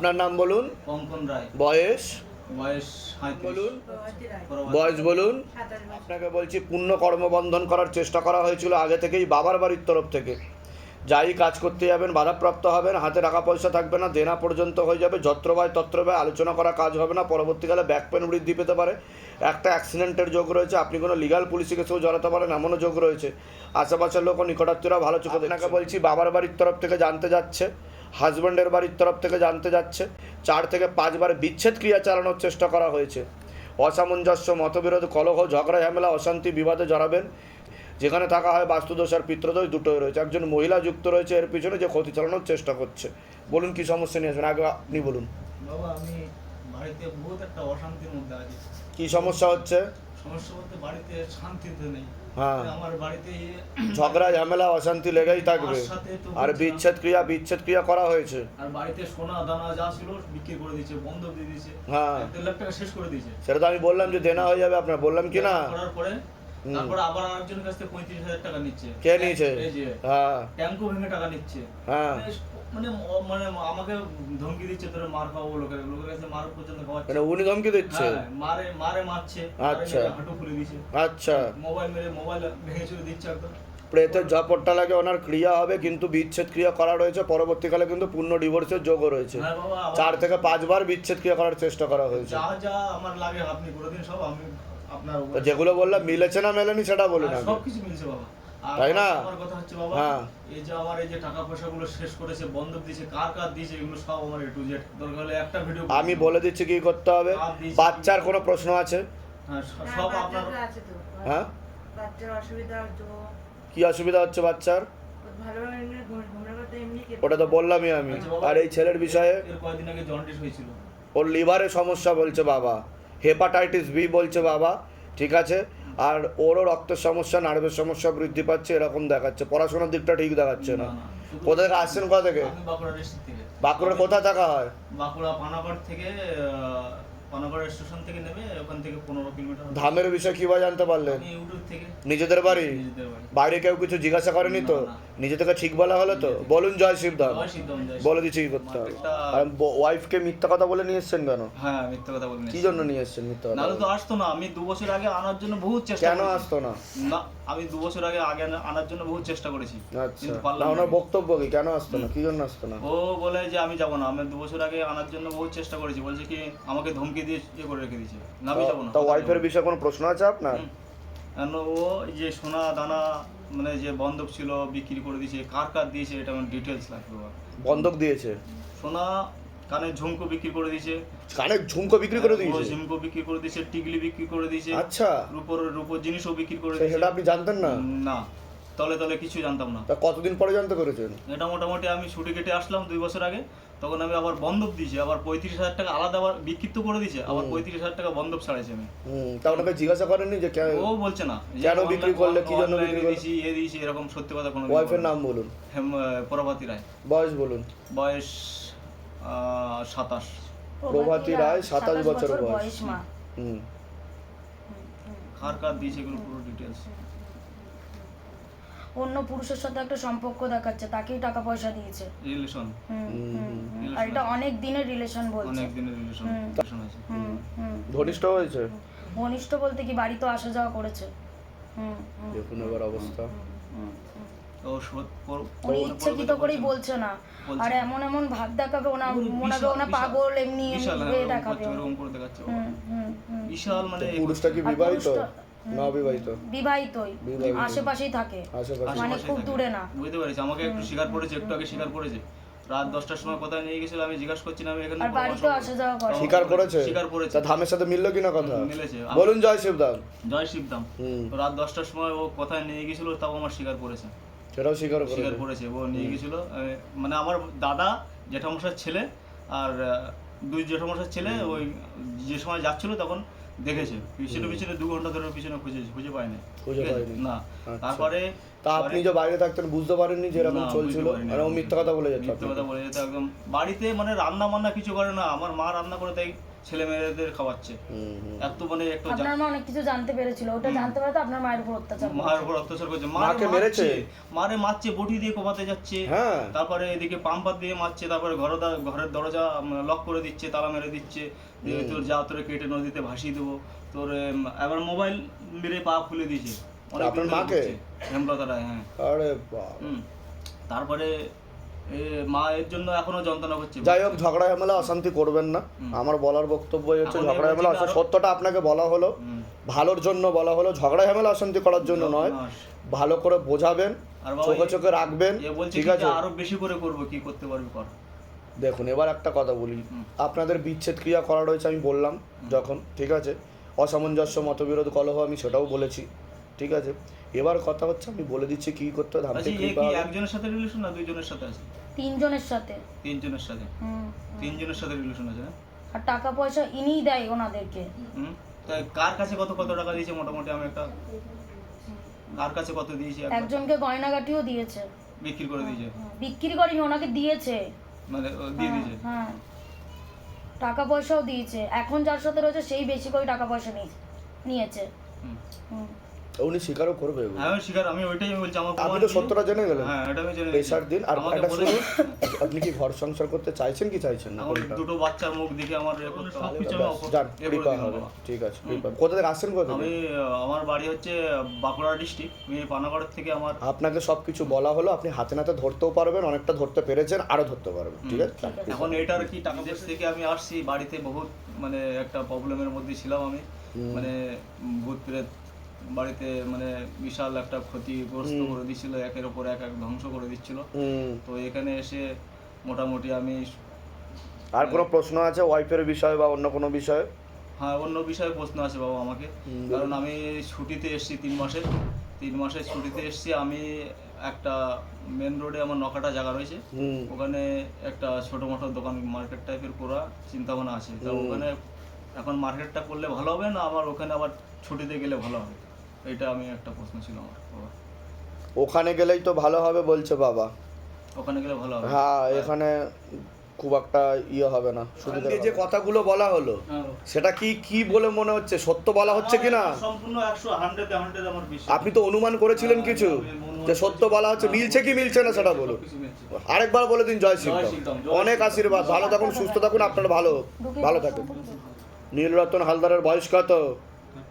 আপনার নাম বলুন? কঙ্কন রায়। বয়স? বয়স বলুন। বয়স বলুন। আপনাকে বলছি পূর্ণ কর্মবন্ধন করার চেষ্টা করা হয়েছিল আগে থেকেই বাবার বাড়ির তরফ থেকে। যাই কাজ করতে যাবেন বাধাপ্রাপ্ত হবেন হাতে টাকা পয়সা থাকবে না দেনা পর্যন্ত হয়ে যাবে যত্রবায় তত্রবায় আলোচনা করা কাজ হবে না পরবর্তীকালে ব্যাক পেন বৃদ্ধি পেতে পারে। একটা অ্যাক্সিডেন্টের যোগ রয়েছে আপনি কোনো লিগাল পুলিশে কেসেও জড়াতে পারেন এমনও যোগ রয়েছে। আশেপাশের লোক ও নিকটাত্মীয়রা ভালো চোখে আপনাকে বলছি বাবার বাড়ির তরফ থেকে জানতে যাচ্ছে। হাজব্যান্ডের বাড়ির তরফ থেকে জানতে যাচ্ছে চার থেকে পাঁচবার বিচ্ছেদ ক্রিয়া চালানোর চেষ্টা করা হয়েছে। অসামঞ্জস্য মতবিরোধ কলহ ঝগড়া ঝামেলা অশান্তি বিবাদে জড়াবেন। যেখানে থাকা হয় বাস্তুদোষ আর পিত্রদোষ দুটোই রয়েছে। একজন মহিলা যুক্ত রয়েছে এর পিছনে যে ক্ষতি চালানোর চেষ্টা করছে। বলুন কি সমস্যা নিয়ে আসবেন? আগে আপনি বলুন। বাবা আমি বাড়িতে বহুত একটা অশান্তির মধ্যে আছি। কি সমস্যা হচ্ছে? সমস্যা বলতে বাড়িতে শান্তিতে নেই। হ্যাঁ আমার বাড়িতে ঝগড়া ঝামেলা অশান্তি লেগেই থাকবে আর বিচ্ছেদ ক্রিয়া বিচ্ছেদ ক্রিয়া করা হয়েছে আর বাড়িতে সোনা দানা যা ছিল বিক্রি করে দিয়েছে বন্ধ দিয়ে দিয়েছে হ্যাঁ দেড় লাখ টাকা শেষ করে দিয়েছে সেটা তো আমি বললাম যে দেনা হয়ে যাবে আপনার। বললাম কি না? করার পরে। তারপরে আবার আরেকজনের কাছ থেকে পঁয়ত্রিশ হাজার টাকা নিচ্ছে। কে নিয়েছে? হ্যাঁ। ভেঙে টাকা নিচ্ছে। হ্যাঁ। মানে মানে আমাকে ধমকি দিচ্ছে তোরা মার খাব লোকের লোকের কাছে মার পর্যন্ত খাওয়াচ্ছে। মানে উনি ধমকি দিচ্ছে? হ্যাঁ, মারে মারে মারছে। আচ্ছা। হাঁটু খুলে আচ্ছা। মোবাইল মেরে মোবাইল ভেঙে দিচ্ছে একদম। প্রেতের ঝপটটা লাগে ওনার ক্রিয়া হবে কিন্তু বিচ্ছেদ ক্রিয়া করা রয়েছে। পরবর্তীকালে কিন্তু পূর্ণ ডিভোর্সের যোগও রয়েছে। হ্যাঁ চার থেকে পাঁচবার বিচ্ছেদ ক্রিয়া করার চেষ্টা করা হয়েছে। যা যা আমার লাগে আপনি করে দিন সব আমি আপনার তো যেগুলো বললাম মিলেছে না মেলেনি সেটা বলুন সব কিছু মিলছে বাবা। তাই না? আমার কথা হচ্ছে বাবা হ্যাঁ। এই যে আমার এই যে টাকা পয়সা গুলো শেষ করেছে বন্ধক দিয়েছে কার কার দিয়েছে এগুলো সব আমার জেড দরকার হলে একটা ভিডিও আমি বলে দিচ্ছি কি করতে হবে? বাচ্চার কোনো প্রশ্ন আছে? হ্যাঁ স- হ্যাঁ, সব আপনার আছে তো। হ্যাঁ? বাচ্চার অসুবিধা তো কি অসুবিধা হচ্ছে বাচ্চার? ওটা তো বললামই আমি। আর এই ছেলের বিষয়ে কয়েকদিন আগে জন্ডিস হয়েছিল? ওর লিভারে সমস্যা বলছে বাবা। হেপাটাইটিস বি বলছে বাবা ঠিক আছে? আর ওরও রক্তের সমস্যা নার্ভের সমস্যা বৃদ্ধি পাচ্ছে এরকম দেখাচ্ছে। পড়াশোনার দিকটা ঠিক দেখাচ্ছে না। কোথা থেকে আসছেন কোথা থেকে? বাঁকুড়া কোথায় থাকা হয়? বাঁকুড়া পানাগড় থেকে আহ, পানাগড় স্টেশন থেকে নেমে ওখান থেকে পনেরো কিলোমিটার হবে। ধামের বিষয়ে কীভাবে জানতে পারলেন? ইউটিউব থেকে। নিজেদের বাড়ি? বাইরে কেউ কিছু জিজ্ঞাসা করেনি তো। নিজে থেকে ঠিক বলা হলো তো? বলুন জয় শিবধাম বলে দিচ্ছি কি করতে হবে? আর ওয়াইফকে মিথ্যা কথা বলে নিয়ে এসছেন কেন? হ্যাঁ মিথ্যা কথা বলিনি কি জন্য নিয়ে এসছেন মিথ্যা কথা নাহলে তো আসতো না। আমি দু বছর আগে আনার জন্য বহু চেষ্টা কেন। আসতো না? না আমি দু বছর আগে আগে আনার জন্য বহু চেষ্টা করেছি। আচ্ছা। কিন্তু না ওনার বক্তব্য কি? কেন আসতো না? কি জন্য আসতো না? ও বলে যে আমি যাব না। আমি দু বছর আগে আনার জন্য বহু চেষ্টা করেছি। বলছে কি আমাকে ধমকি দিয়ে ইয়ে করে রেখে দিয়েছে। না যাব না। তা ওয়াইফের বিষয়ে কোনো প্রশ্ন আছে আপনার। কারণ ও যে সোনা দানা মানে যে বন্ধক ছিল বিক্রি করে দিয়েছে কার কার দিয়েছে এটা আমার ডিটেলস লাগবে বন্ধক দিয়েছে? সোনা কানের ঝুমকো বিক্রি করে দিয়েছে। কানে ঝুমকো বিক্রি করে দিয়েছে? ঝুমকো বিক্রি করে দিয়েছে টিকলি বিক্রি করে দিয়েছে আচ্ছা। রূপোর রূপোর জিনিসও বিক্রি করে দিয়েছে। সেটা আপনি জানতেন না? না। তলে তলে কিছু জানতাম না। তা কতদিন পরে জানতে পেরেছেন? এটা মোটামুটি আমি ছুটি কেটে আসলাম দুই বছর আগে। তখন আমি আবার বন্ধক দিয়েছি আবার পঁয়ত্রিশ হাজার টাকা আলাদা আবার বিক্ষিপ্ত করে দিয়েছে আবার পঁয়ত্রিশ হাজার টাকা বন্ধক ছাড়াইছে আমি। হুম তা ওনাকে জিজ্ঞাসা করেননি যে কেন ও বলছে না কেন বিক্রি করলে, কি জন্য বিক্রি? দিয়েছি এ দিয়েছি এরকম সত্যি কথা কোনো ওয়াইফের নাম বলুন। প্রভাতী রায়। বয়স বলুন। বয়স সাতাশ। প্রভাতী রায়, 27 বছর বয়স। হুম। কার কার দিয়েছে এগুলো পুরো ডিটেলস অন্য পুরুষের সাথে একটা সম্পর্ক দেখাচ্ছে তাকেই টাকা পয়সা দিয়েছে। রিলেশন হুম। আর এটা অনেক দিনের রিলেশন বলছে। অনেক দিনের রিলেশন হুম। আছে। হুম, হুম। ঘনিষ্ঠ হয়েছে? ঘনিষ্ঠ বলতে কি বাড়ি তো আসা যাওয়া করেছে। হুম, হুম, দেখুন এবার অবস্থা। উনি ইচ্ছাকৃত করেই বলছে না। বলছে না। বলছে আর এমন এমন ভাব দেখাবে ওনা পুরো মনে বিশাল- ওনা পাগল এমনি এমনি দেখাবে। মানে পুরুষটা কি বিবাহিত? না অবিবাহিত বিবাহিতই। আশেপাশেই থাকে। মানে খুব দূরে না। বুঝতে পারছি। আমাকে একটু স্বীকার করেছে একটু আগে স্বীকার করেছে। রাত দশটার সময় কোথায় নিয়ে গেছিল আমি জিজ্ঞাসা করছি না আমি এখানে আর বাড়িতেও আসা যাওয়া করে। স্বীকার করেছে? স্বীকার করেছে। তা ধামের সাথে মিললো কিনা কথা? মিলেছে। বলুন জয় শিবধাম জয় শিবদাম। রাত দশটার সময় ও কোথায় নিয়ে গেছিল তাও আমার স্বীকার করেছে। সেটাও স্বীকার স্বীকার করেছে করেছে। ও নিয়ে গেছিল মানে আমার দাদা জেঠামশার ছেলে আর দুই জেঠামশার ছেলে ওই যে সময় যাচ্ছিল তখন দেখেছে। পিছনে পিছনে দু ঘণ্টা ধরে পিছনে খুঁজেছে খুঁজে পায়নি। খুঁজে পায়নি। না। আচ্ছা। তারপরে তা আপনি যে বাইরে থাকতেন বুঝতে পারেননি যে এরকম চলছিল ও মিথ্যা কথা বলে যেত মিথ্যে কথা বলে যেত একদম। বাড়িতে মানে রান্না বান্না কিছু করে না আমার মা রান্না করে তাই ছেলে মেয়েদের খাওয়াচ্ছে। এত মানে একটু আপনার মা অনেক কিছু জানতে পেরেছিল ওটা জানতে পারে তো আপনার মায়ের উপর অত্যাচার করেছে। উপর অত্যাচার করছে মাকে মারে মেরেছে? মারে মারছে বটি দিয়ে কোপাতে যাচ্ছে হ্যাঁ তারপরে এদিকে পাম্পার দিয়ে মারছে তারপরে ঘর ঘরের দরজা লক করে দিচ্ছে তালা মেরে দিচ্ছে। তোর যা তোরে কেটে নদীতে ভাসিয়ে দেবো তোর আবার মোবাইল মেরে পা খুলে দিয়েছে অনেক আপনার মাকে? করছে। হেমলতা রায় হ্যাঁ আরে বাবা। তারপরে মা এর জন্য এখনও যন্ত্রণা করছে। যাই হোক ঝগড়া ঝামেলা অশান্তি করবেন না। আমার বলার বক্তব্য হচ্ছে ঝগড়া ঝামেলা সত্যটা আপনাকে বলা হলো ভালোর জন্য বলা হলো। ঝগড়া ঝামেলা অশান্তি করার জন্য নয়। ভালো করে বোঝাবেন চোখে চোখে রাখবেন ঠিক আছে? আরও বেশি করে করব কি করতে পারবি কর। দেখুন এবার একটা কথা বলি। আপনাদের বিচ্ছেদ ক্রিয়া করা রয়েছে আমি বললাম যখন ঠিক আছে? অসামঞ্জস্য মতবিরোধ কলহ আমি সেটাও বলেছি। ঠিক আছে? এবার কথা হচ্ছে আমি বলে দিচ্ছি কি করতে হবে আচ্ছা ধামতে কৃপা কি হবে। একজনের সাথে রিলেশন না দুইজনের সাথে আছে? তিনজনের সাথে। তিনজনের সাথে। তিনজনের সাথে রিলেশন আছে না? আর টাকা পয়সা ইনিই দেয় ওনাদেরকে। হুম? তাই কার কাছে কত কত টাকা দিয়েছে? মোটামুটি আমি একটা কার কাছে কত দিয়েছে? একজনকে গয়নাগাটিও দিয়েছে। বিক্রি করে দিয়েছে? বিক্রি করেনি ওনাকে দিয়েছে। মানে দিয়ে হ্যাঁ, দিয়েছে হ্যাঁ টাকা পয়সাও দিয়েছে। এখন যার সাথে রয়েছে সেই বেশি করে টাকা পয়সা নিয়েছে। নিয়েছে হুম। উনি স্বীকারও করবে এগুলো। হ্যাঁ আমি স্বীকার আমি ওইটাই বলছি আমার আপনি প্রমাণ তো সত্যটা জেনে গেলেন। হ্যাঁ এটা আমি জেনে প্রেশার দিন আর আমাকে একটা বলে- শুনুন আপনি কি ঘর সংসার করতে চাইছেন কি চাইছেন না আমার কোনটা? দুটো বাচ্চার মুখ দেখে আমার এ করতে হবে। সবকিছু আমি ব্যাস, অপ- যান এ করে কৃপা দিলাম হবে। বাবা। ঠিক আছে কৃপা কোথা থেকে আসছেন কোথা আমি আহ, আমার বাড়ি হচ্ছে বাঁকুড়া ডিস্ট্রিক্ট আমি পানাগড় থেকে আমার আপনাকে সব কিছু বলা হলো আপনি হাতে নাতে ধরতেও পারবেন অনেকটা ধরতে পেরেছেন আরও ধরতে পারবেন ঠিক আছে। এখন এটার কি টাকা দেশ থেকে আমি আসছি বাড়িতে বহুত মানে একটা প্রবলেমের মধ্যে ছিলাম আমি। মানে ভূত প্রেত বাড়িতে মানে বিশাল একটা ক্ষতিগ্রস্ত। করে দিচ্ছিল একের ওপর এক এক ধ্বংস করে দিচ্ছিল। তো এখানে এসে মোটামুটি আমি আর কোনো প্রশ্ন আছে ওয়াইফের বিষয়ে বা অন্য কোনো বিষয়ে? হ্যাঁ অন্য বিষয়ে প্রশ্ন আছে বাবা আমাকে। কারণ আমি ছুটিতে এসেছি তিন মাসের তিন মাসের ছুটিতে এসেছি আমি একটা মেন রোডে আমার নকাটা জায়গা রয়েছে। ওখানে একটা ছোটো মোটো দোকান মার্কেট টাইপের করা চিন্তা ভাবনা আছে। তা ওখানে এখন মার্কেটটা করলে ভালো হবে না? আমার ওখানে আবার ছুটিতে গেলে ভালো হবে? এটা আমি একটা প্রশ্ন ছিল আমার বাবা। ওখানে গেলেই তো ভালো হবে বলছে বাবা। ওখানে গেলে ভালো হবে। হ্যাঁ এখানে খুব একটা ইয়ে হবে না সুবিধা যে কথাগুলো বলা হলো হ্যাঁ। সেটা কি কি বলে মনে হচ্ছে? সত্য বলা হচ্ছে কি না সম্পূর্ণ একশো হান্ড্রেড হান্ড্রেড আমার বিশ্বাস আপনি তো অনুমান করেছিলেন কিছু যে সত্য বলা হচ্ছে মিলছে কি মিলছে না সেটা বলুন। মিলছে। আরেকবার বলে দিন জয় শ্রীরাম, অনেক আশীর্বাদ। ভালো থাকুন সুস্থ থাকুন আপনার ভালো ভালো থাকুন। নীলরতন হালদারের বয়স কত?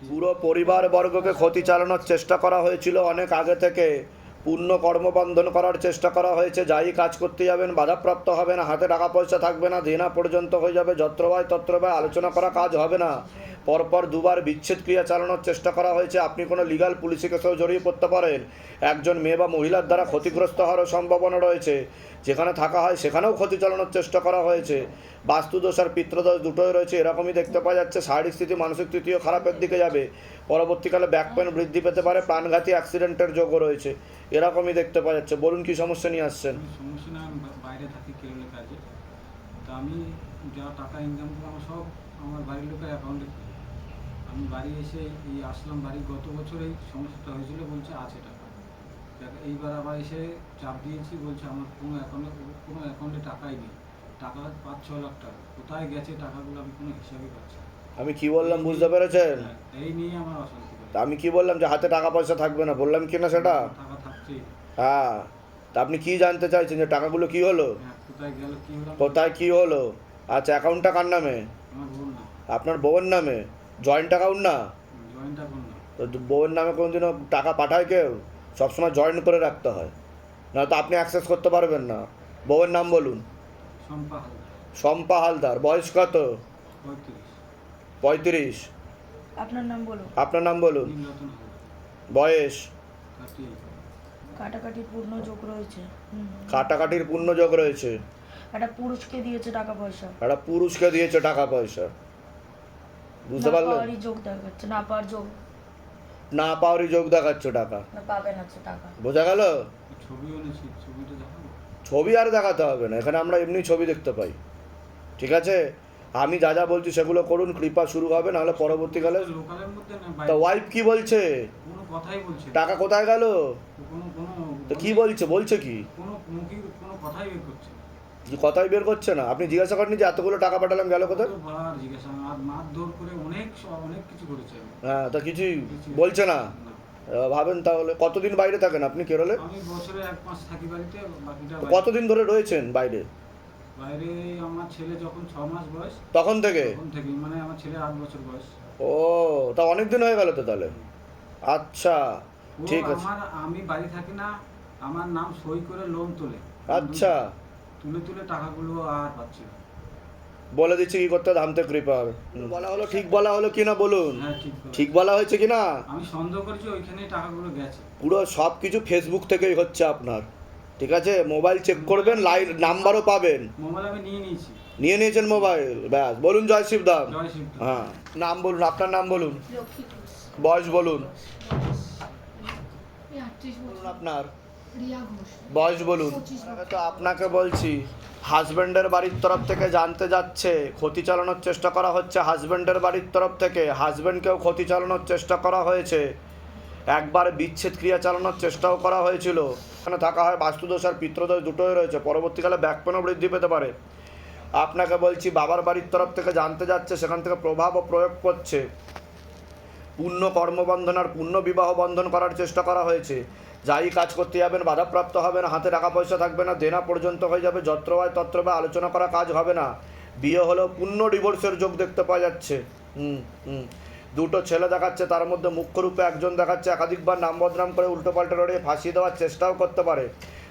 পুরো পরিবার বর্গকে ক্ষতি চালানোর চেষ্টা করা হয়েছিল। অনেক আগে থেকে পূর্ণ কর্মবন্ধন করার চেষ্টা করা হয়েছে। যাই কাজ করতে যাবেন, বাধাপ্রাপ্ত হবে না হাতে টাকা পয়সা থাকবে না, দেনা পর্যন্ত হয়ে যাবে যত্রবায় তত্রবায় আলোচনা করা কাজ হবে না। পরপর দুবার বিচ্ছেদ ক্রিয়া চালানোর চেষ্টা করা হয়েছে। আপনি কোনো লিগাল পুলিশি কেসেও জড়িয়ে পড়তে পারেন। একজন মেয়ে বা মহিলার দ্বারা ক্ষতিগ্রস্ত হওয়ারও সম্ভাবনা রয়েছে। যেখানে থাকা হয়, সেখানেও ক্ষতি চালানোর চেষ্টা করা হয়েছে। বাস্তুদোষ আর পিত্রদোষ দুটোই রয়েছে। এরকমই দেখতে পাওয়া যাচ্ছে, শারীরিক স্থিতি, মানসিক স্থিতিও খারাপের দিকে যাবে। পরবর্তীকালে ব্যাক পেন বৃদ্ধি পেতে পারে। প্রাণঘাতী অ্যাক্সিডেন্টের যোগও রয়েছে। এরকমই দেখতে পাওয়া যাচ্ছে। বলুন, কি সমস্যা নিয়ে আসছেন? বাইরে থাকি কাজে। আমি যা টাকা ইনকাম করি, আমার সব আমার বাড়ির লোকের অ্যাকাউন্টে আমি বাড়ি এসে এই আসলাম বাড়ি গত বছর এই সমস্যাটা হয়েছিল বলছে আছে টাকা। দেখ, এইবার আবার এসে চাপ দিয়েছি বলছে আমার কোনো অ্যাকাউন্টে কোনো অ্যাকাউন্টে টাকাই নেই। টাকা পাঁচ ছ লাখ টাকা। কোথায় গেছে টাকাগুলো আমি কোনো হিসাবই পাচ্ছি। আমি কি বললাম বুঝতে পেরেছেন? হ্যাঁ, এই নিয়ে আমার অশান্তি তা আমি কি বললাম যে হাতে টাকা পয়সা থাকবে না? বললাম কি না সেটা? টাকা থাকছেই। না। হ্যাঁ। তা আপনি কি জানতে চাইছেন যে টাকাগুলো কি হলো? হ্যাঁ, কোথায় গেল কি হলো? কোথায় কি হলো? আচ্ছা অ্যাকাউন্টটা কার নামে? আমার বোন না আপনার বউয়ের নামে? জয়েন্ট অ্যাকাউন্ট না? জয়েন্ট তো বউয়ের নামে কোনোদিনও টাকা পাঠায় কেউ? সবসময় জয়েন করে রাখতে হয়। না তো আপনি অ্যাক্সেস করতে পারবেন না। বউয়ের নাম বলুন। শম্পা হালদার। বয়স কত? পঁয়ত্রিশ। পঁয়ত্রিশ। আপনার নাম বলুন। আপনার নাম বলুন। বয়স? কাটাকাটির পূর্ণ যোগ রয়েছে। কাটাকাটির পূর্ণ যোগ রয়েছে। একটা পুরুষকে দিয়েছে টাকা পয়সা। একটা পুরুষকে দিয়েছে টাকা পয়সা। বুঝতে না পাওয়ারই যোগ দেখাচ্ছে না পাওয়ার যোগ। না পাওয়ারই যোগ দেখাচ্ছে টাকা। না বোঝা গেল? ছবি এনেছি ছবিটা দেখাবো। ছবি আর দেখাতে হবে না এখানে আমরা এমনি ছবি দেখতে পাই। ঠিক আছে? আমি যা যা বলছি সেগুলো করুন কৃপা শুরু হবে নাহলে পরবর্তীকালে না তা ওয়াইফ কি বলছে। টাকা কোথায় গেল? কোনো কোনো তো কি বলছে? বলছে কি? কোনো কথাই বের করছে কথাই বের করছে না। আপনি জিজ্ঞাসা করেননি যে এতগুলো টাকা পাঠালাম গেল কোথায়? আমি। হ্যাঁ তা কিছুই বলছে না। ভাবেন তাহলে কতদিন বাইরে থাকেন আপনি কেরলে। কতদিন ধরে রয়েছেন বাইরে? বাইরে আমার ছেলে যখন ছ মাস বয়স তখন থেকে? মানে আমার ছেলে আট বছর বয়স। ও তা অনেক দিন হয়ে গেল তো তাহলে? আচ্ছা ঠিক আছে। আমি বাড়ি থাকি না আমার নাম সই করে লোন তোলে। আচ্ছা। তুলে তুলে টাকাগুলো আর পাচ্ছি না। বলে দিচ্ছি কি করতে হবে, ধামতে কৃপা হবে। বলা হলো ঠিক বলা হলো কি না বলুন? হ্যাঁ ঠিক বলা হয়েছে কি না আমি সন্দেহ করেছি ওইখানেই টাকাগুলো গেছে। পুরো সব কিছু ফেসবুক থেকেই হচ্ছে আপনার। ঠিক আছে? মোবাইল চেক করবেন লাইন নাম্বারও পাবেন। মোবাইল আমি নিয়ে নিয়েছি। নিয়ে নিয়েছেন মোবাইল? ব্যাস। বলুন জয় শিবদাম জয় শিব হ্যাঁ। নাম বলুন আপনার নাম বলুন। লক্ষ্মী ঘোষ। বয়স বলুন। এই আটত্রিশ বলুন বছর আপনার। বয়স বলুন। তো আপনাকে বলছি হাজব্যান্ডের বাড়ির তরফ থেকে জানতে যাচ্ছে ক্ষতি চালানোর চেষ্টা করা হচ্ছে। হাজবেন্ডের বাড়ির তরফ থেকে হাজব্যান্ডকেও ক্ষতি চালানোর চেষ্টা করা হয়েছে। একবার বিচ্ছেদ ক্রিয়া চালানোর চেষ্টাও করা হয়েছিল। এখানে থাকা হয় বাস্তুদোষ আর পিত্রদোষ দুটোই রয়েছে। পরবর্তীকালে ব্যাকপেনও বৃদ্ধি পেতে পারে। আপনাকে বলছি বাবার বাড়ির তরফ থেকে জানতে যাচ্ছে সেখান থেকে প্রভাব ও প্রয়োগ করছে। পূর্ণ কর্মবন্ধন আর পূর্ণ বিবাহ বন্ধন করার চেষ্টা করা হয়েছে। যাই কাজ করতে যাবেন, বাধাপ্রাপ্ত হবেন, হাতে টাকা পয়সা থাকবে না, দেনা পর্যন্ত হয়ে যাবে, যত্র হয় তত্র বা আলোচনা করা কাজ হবে না। বিয়ে হলেও পূর্ণ ডিভোর্সের যোগ দেখতে পাওয়া যাচ্ছে। হুম হুম। দুটো ছেলে দেখাচ্ছে, তার মধ্যে মুখ্যরূপে একজন দেখাচ্ছে, একাধিকবার নাম বদনাম করে উল্টো পাল্টা লড়িয়ে ফাঁসিয়ে দেওয়ার চেষ্টাও করতে পারে।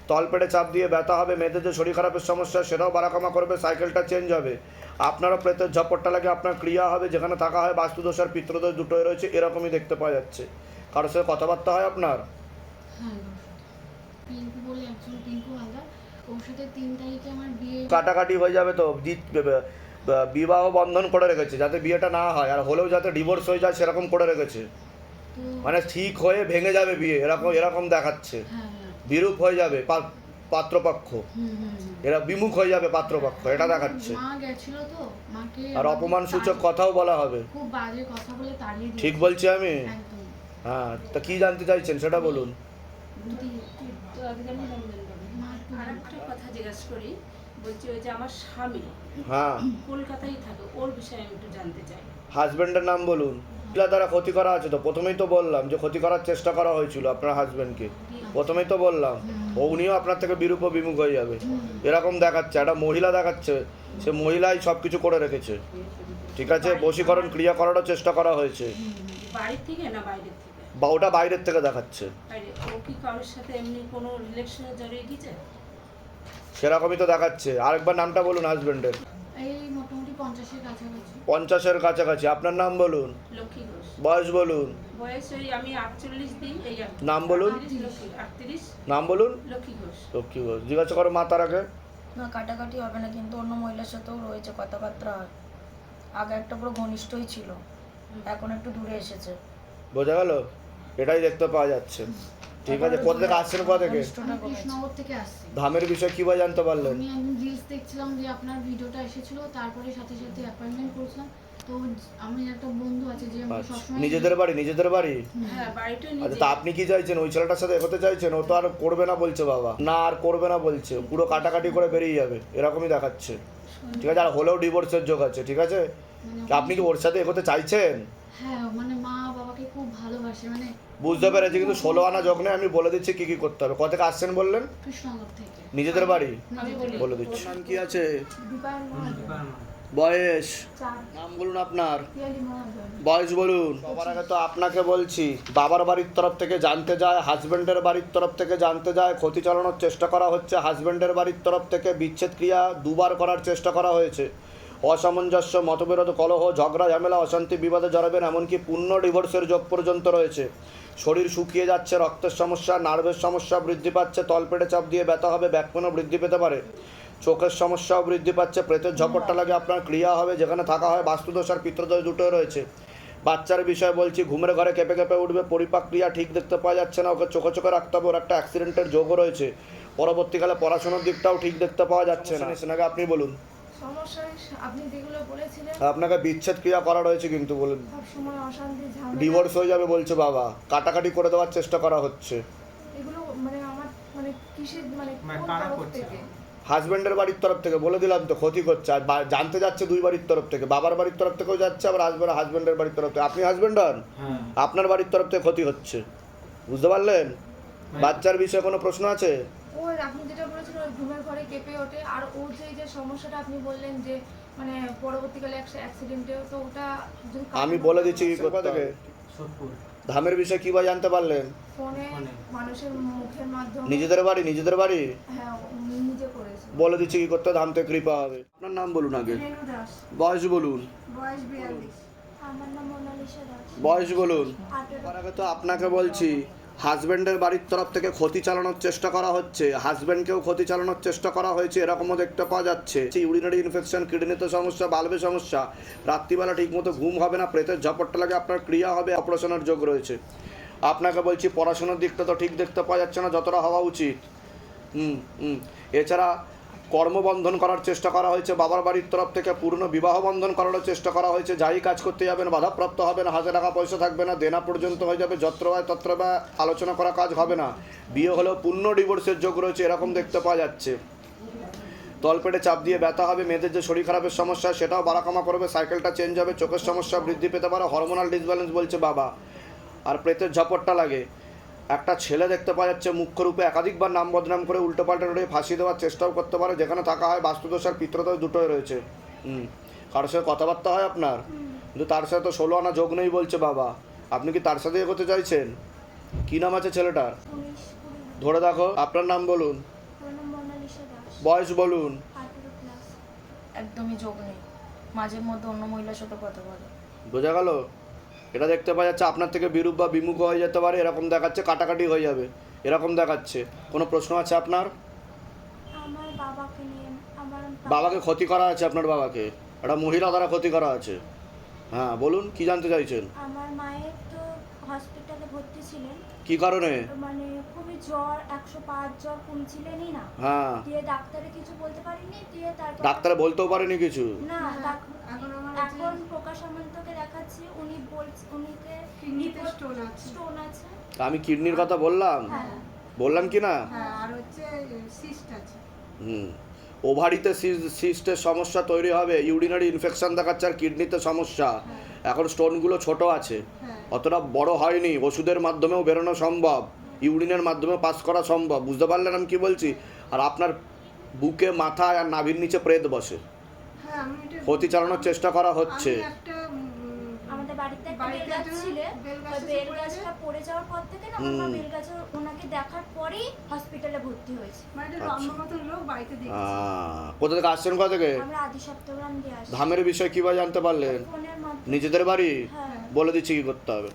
তলপেটে চাপ দিয়ে ব্যথা হবে, মেয়েদের যে শরীর খারাপের সমস্যা, সেটাও বাড়াকামা করবে, সাইকেলটা চেঞ্জ হবে। আপনারও প্রেতের ঝপটটা লাগে, আপনার ক্রিয়া হবে, যেখানে থাকা হয় বাস্তুদোষ আর পিত্রদোষ দুটোই রয়েছে, এরকমই দেখতে পাওয়া যাচ্ছে। কারোর সাথে কথাবার্তা হয় আপনার? পিঙ্কু বলে একজন পিঙ্কু হালদার। ওর সাথে তিন তারিখে আমার বিয়ে। কাটাকাটি হয়ে যাবে তো জিত বিবাহ বন্ধন করে রেখেছে যাতে বিয়েটা না হয় আর হলেও যাতে ডিভোর্স হয়ে যায় সেরকম করে রেখেছে। মানে ঠিক হয়ে ভেঙে যাবে বিয়ে এরকম এরকম দেখাচ্ছে। হ্যাঁ হ্যাঁ। বিরূপ হয়ে যাবে পাত্রপক্ষ। এরা বিমুখ হয়ে যাবে পাত্রপক্ষ এটা দেখাচ্ছে। আর অপমান সূচক কথাও বলা হবে। ঠিক বলছি আমি? হ্যাঁ তা কি জানতে চাইছেন সেটা বলুন। মা একটা কথা জিজ্ঞাসা করি বলছি ওই যে আমার স্বামী হ্যাঁ। কলকাতায় থাকে ওর বিষয়ে আমি একটু জানতে চাই। হাজবেন্ডের নাম বলুন। দ্বারা ক্ষতি করা আছে তো প্রথমেই তো বললাম যে ক্ষতি করার চেষ্টা করা হয়েছিল আপনার হাজবেন্ডকে প্রথমেই তো বললাম। ও উনিও আপনার থেকে বিরূপ বিমুখ হয়ে যাবে। এরকম দেখাচ্ছে একটা মহিলা দেখাচ্ছে সে মহিলাই সব কিছু করে রেখেছে। ঠিক আছে বশীকরণ ক্রিয়া করারও চেষ্টা করা হয়েছে। বাড়ির থেকে না বাইরের থেকে? বা ওটা বাইরের থেকে দেখাচ্ছে। বাইরে ও কি কারোর সাথে এমনি কোনো রিলেশনে সেরকমই তো দেখাচ্ছে। আরেকবার নামটা বলুন হাজবেন্ডের পঞ্চাশের কাছাকাছি। আপনার নাম বলুন। বয়স বলুন। নাম বলুন। নাম বলুন। লক্ষ্মী ঘোষ। জিজ্ঞাসা করো মা তার আগে। না কাটাকাটি হবে না কিন্তু অন্য মহিলার সাথেও রয়েছে কথাবার্তা। আগে একটা পুরো ঘনিষ্ঠই ছিল। এখন একটু দূরে এসেছে। বোঝা গেল? এটাই দেখতে পাওয়া যাচ্ছে। ঠিক আছে কোথা থেকে আসছেন কোথা থেকে। কৃষ্ণনগর আসছি ধামের বিষয়ে কীভাবে জানতে পারলেন? আমি একদিন রিলস দেখছিলাম যে আপনার ভিডিওটা এসেছিল তারপরে সাথে সাথে অ্যাপয়েন্টমেন্ট করেছিলাম। তো আমি একটা বন্ধু আছে যে আচ্ছা, সবসময় নিজেদের বাড়ি নিজেদের বাড়ি? হ্যাঁ বাড়িটা আচ্ছা নিজে তা আপনি কি চাইছেন? ওই ছেলেটার সাথে এগোতে চাইছেন? ও তো আর করবে না বলছে বাবা। না আর করবে না বলছে। পুরো কাটাকাটি করে বেরিয়ে যাবে। এরকমই দেখাচ্ছে। ঠিক আছে আর হলেও ডিভোর্সের যোগ আছে ঠিক আছে? আপনি কি ওর সাথে এগোতে চাইছেন? হ্যাঁ মানে মা বাবাকে খুব ভালোবাসে মানে বুঝতে পেরেছি কিন্তু ষোলো আনা যোগ নেই আমি বলে দিচ্ছি কি কি করতে হবে। কোথা থেকে আসছেন বললেন? নিজেদের বাড়ি? বলে। দিচ্ছি। নাম কি আছে? বয়স? নাম বলুন আপনার। বয়স বলুন। সবার আগে তো আপনাকে বলছি বাবার বাড়ির তরফ থেকে জানতে যায় হাজবেন্ডের বাড়ির তরফ থেকে জানতে যায় ক্ষতি চালানোর চেষ্টা করা হচ্ছে হাজবেন্ডের বাড়ির তরফ থেকে বিচ্ছেদ ক্রিয়া দুবার করার চেষ্টা করা হয়েছে। অসামঞ্জস্য, মতবিরোধ, কলহ, ঝগড়া, ঝামেলা, অশান্তি, বিবাদে জড়াবেন, এমনকি পূর্ণ ডিভোর্সের যোগ পর্যন্ত রয়েছে। শরীর শুকিয়ে যাচ্ছে, রক্তের সমস্যা, নার্ভের সমস্যা বৃদ্ধি পাচ্ছে, তলপেটে চাপ দিয়ে ব্যথা হবে ব্যাকপেনও বৃদ্ধি পেতে পারে। চোখের সমস্যাও বৃদ্ধি পাচ্ছে, প্রেতের ঝপটটা লাগে, আপনার ক্রিয়া হবে, যেখানে থাকা হয় বাস্তুদোষ আর পিত্রদোষ দুটোই রয়েছে। বাচ্চার বিষয়ে বলছি, ঘুমের ঘরে কেঁপে কেঁপে উঠবে পরিপাক ক্রিয়া ঠিক দেখতে পাওয়া যাচ্ছে না, ওকে চোখে চোখে রাখতে হবে, ওর একটা অ্যাক্সিডেন্টের যোগও রয়েছে। পরবর্তীকালে পড়াশোনার দিকটাও ঠিক দেখতে পাওয়া যাচ্ছে না। সেনাকে আপনি বলুন। সমস্যায় আপনি যেগুলো বলেছিলেন আপনাকে বিচ্ছেদ ক্রিয়া করা রয়েছে কিন্তু বলুন। সবসময় অশান্তি ঝামেলা। ডিভোর্স হয়ে যাবে বলছে বাবা। কাটাকাটি করে দেওয়ার চেষ্টা করা হচ্ছে। এগুলো মানে আমার মানে কিসের মানে মানে কারা তরফ করছে? থেকে? হাজব্যান্ডের বাড়ির তরফ থেকে বলে দিলাম তো ক্ষতি করছে। আর বা- জানতে যাচ্ছে দুই বাড়ির তরফ থেকে। বাবার বাড়ির তরফ থেকেও যাচ্ছে আবার হাজব্যান্ড হাজব্যান্ডের বাড়ির তরফ থেকে। আপনি হাজব্যান্ড হন? হ্যাঁ। আপনার বাড়ির তরফ থেকে ক্ষতি হচ্ছে। বুঝতে পারলেন? বাচ্চার বিষয়ে কোনো প্রশ্ন আছে? ওই আপনি যেটা বলেছিলেন ওই ঘুমের ঘরে কেঁপে ওঠে। আর ও যে যে সমস্যাটা আপনি বললেন যে মানে পরবর্তীকালে একটা অ্যাক্সিডেন্টে তো ওটা আমি বলে দিচ্ছি কি কোথা থেকে ধামের বিষয়ে কী বা জানতে পারলেন? ফোনে। মানুষের মুখের মাধ্যমে। নিজেদের বাড়ি নিজেদের বাড়ি? হ্যাঁ নিজে করেছে। বলে দিচ্ছি কি করতে ধাম থেকে কৃপা হবে। আপনার নাম বলুন আগে। বয়স বলুন। বয়স বিয়াল্লিশ। আমার নাম মোনালিসা দাস। বয়স বলুন। আগে তো আপনাকে বলছি হাজব্যান্ডের বাড়ির তরফ থেকে ক্ষতি চালানোর চেষ্টা করা হচ্ছে। হাজব্যান্ডকেও ক্ষতি চালানোর চেষ্টা করা হয়েছে, এরকমও দেখতে পাওয়া যাচ্ছে। ইউরিনারি ইনফেকশন কিডনিতে সমস্যা বাল্বে সমস্যা। রাত্রিবেলা ঠিকমতো ঘুম হবে না, প্রেতের ঝাপটটা লাগে, আপনার ক্রিয়া হবে, অপারেশনের যোগ রয়েছে। আপনাকে বলছি, পড়াশোনার দিকটা তো ঠিক দেখতে পাওয়া যাচ্ছে না, যতটা হওয়া উচিত। হুম হুম। এছাড়া কর্মবন্ধন করার চেষ্টা করা হয়েছে। বাবার বাড়ির তরফ থেকে পূর্ণ বিবাহ বন্ধন করারও চেষ্টা করা হয়েছে। যাই কাজ করতে যাবেন, বাধাপ্রাপ্ত হবে না হাতে টাকা পয়সা থাকবে না, দেনা পর্যন্ত হয়ে যাবে, যত্র তত্র বা আলোচনা করা কাজ হবে না। বিয়ে হলেও পূর্ণ ডিভোর্সের যোগ রয়েছে, এরকম দেখতে পাওয়া যাচ্ছে। তলপেটে চাপ দিয়ে ব্যথা হবে, মেয়েদের যে শরীর খারাপের সমস্যা, সেটাও বাড়াকামা করবে সাইকেলটা চেঞ্জ হবে, চোখের সমস্যা বৃদ্ধি পেতে পারে হরমোনাল ডিসব্যালেন্স বলছে বাবা। আর প্রেতের ঝপটটা লাগে। একটা ছেলে দেখতে পাওয়া যাচ্ছে মুখ্য রূপে একাধিকবার নাম বদনাম করে উল্টোপাল্টা রয়ে ফাঁসি দেওয়ার চেষ্টাও করতে পারে যেখানে থাকা হয় বাস্তুদোষ আর পিত্রদোষ দুটোই রয়েছে। হুম কারোর সাথে কথাবার্তা হয় আপনার? কিন্তু তার সাথে তো ষোলো আনা যোগ নেই বলছে বাবা। আপনি কি তার সাথে এগোতে চাইছেন? কী নাম আছে ছেলেটার? ধরে দেখো আপনার নাম বলুন। বয়স বলুন। একদমই যোগ নেই। মাঝে মধ্যে অন্য মহিলার সাথে কথা বলে। বোঝা গেল? এটা দেখতে পাওয়া যাচ্ছে আপনার থেকে বিরূপ বা বিমুখ হয়ে যেতে পারে এরকম দেখাচ্ছে কাটাকাটি হয়ে যাবে এরকম দেখাচ্ছে। কোনো প্রশ্ন আছে আপনার? বাবাকে ক্ষতি করা আছে আপনার বাবাকে? একটা মহিলা দ্বারা ক্ষতি করা আছে। হ্যাঁ বলুন কি জানতে চাইছেন? আমার মায়ের তো হসপিটালে ভর্তি ছিলেন। কি কারণে? মানে খুবই জ্বর একশো পাঁচ জ্বর কমছিলেনই না। হ্যাঁ। দিয়ে ডাক্তারে কিছু বলতে পারিনি দিয়ে তারপর ডাক্তারে বলতেও পারেনি কিছু? না এখন প্রকাশ সামন্তকে দেখাচ্ছি। উনি বলছে উনিকে কিডনিতে স্টোন আছে। স্টোন আছে। আমি কিডনির কথা বললাম? হ্যাঁ। বললাম কি না? হ্যাঁ আর হচ্ছে সিস্ট আছে। হুম। ওভারিতে সিস্টের সমস্যা তৈরি হবে। ইউরিনারি ইনফেকশন দেখাচ্ছে আর কিডনিতে সমস্যা। এখন স্টোনগুলো ছোট আছে। হ্যাঁ। অতটা বড় হয়নি। ওষুধের মাধ্যমেও বেরোনো সম্ভব। ইউরিনের মাধ্যমে পাস করা সম্ভব। বুঝতে পারলেন আমি কি বলছি? আর আপনার বুকে মাথায় আর নাভির নিচে প্রেত বসে। হ্যাঁ ক্ষতি চালানোর চেষ্টা করা হচ্ছে। আমি আমাদের বাড়িতে একটা বেল গাছ ছিল। বেল। গাছটা পড়ে যাওয়ার পর থেকে না আমার বেল গাছে ওনাকে দেখার পরেই হসপিটালে ভর্তি হয়েছে। মানে লোক বাড়িতে দেখছি। কোথা থেকে আসছেন কোথা থেকে? আমরা আদি সপ্তগ্রাম দিয়ে আসি ধামের বিষয়ে কীভাবে জানতে পারলেন? নিজেদের বাড়ি? হ্যাঁ। বলে দিচ্ছি কি করতে হবে।